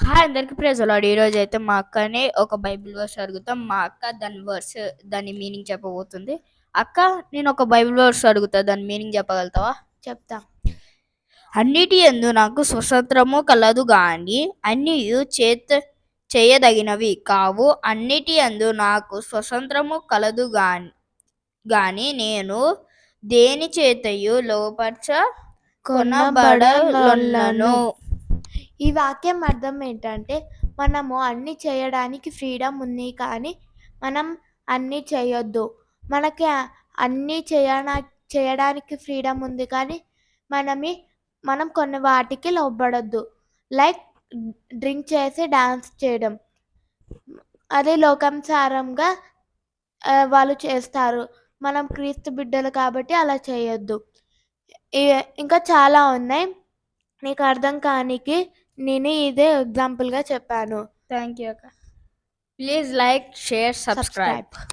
Hi అందరికి ప్రజలాడు ఈరోజు అయితే మా అక్కని ఒక బైబిల్ వర్స్ అడుగుతాం. మా అక్క దాని వర్స్ దాని మీనింగ్ చెప్పబోతుంది. అక్క నేను ఒక బైబిల్ వర్స్ అడుగుతా. దాని మీనింగ్ చెప్పగలుగుతావా? చెప్తా. అన్నిటి ఎందు నాకు స్వతంత్రము కలదు కానీ అన్ని చేత చేయదగినవి కావు. అన్నిటి ఎందు నాకు స్వతంత్రము కలదు గాని కానీ నేను దేని చేతయు లోపరచ కొనబడలను ఈ వాక్యం అర్థం ఏంటంటే మనము అన్ని చేయడానికి ఫ్రీడమ్ ఉంది కానీ మనం అన్నీ చేయొద్దు. మనకి అన్నీ చేయనా చేయడానికి ఫ్రీడమ్ ఉంది కానీ మనమి మనం కొన్ని వాటికి లోబడొద్దు. లైక్ డ్రింక్ చేసి డాన్స్ చేయడం. అదే లోకంసారంగా వాళ్ళు చేస్తారు. మనం క్రీస్తు బిడ్డలు కాబట్టి అలా చేయొద్దు. ఇంకా చాలా ఉన్నాయి. నీకు అర్థం కానికి నేను ఇదే ఎగ్జాంపుల్గా చెప్పాను. థ్యాంక్ యూ అక్క. Please like share subscribe subscribe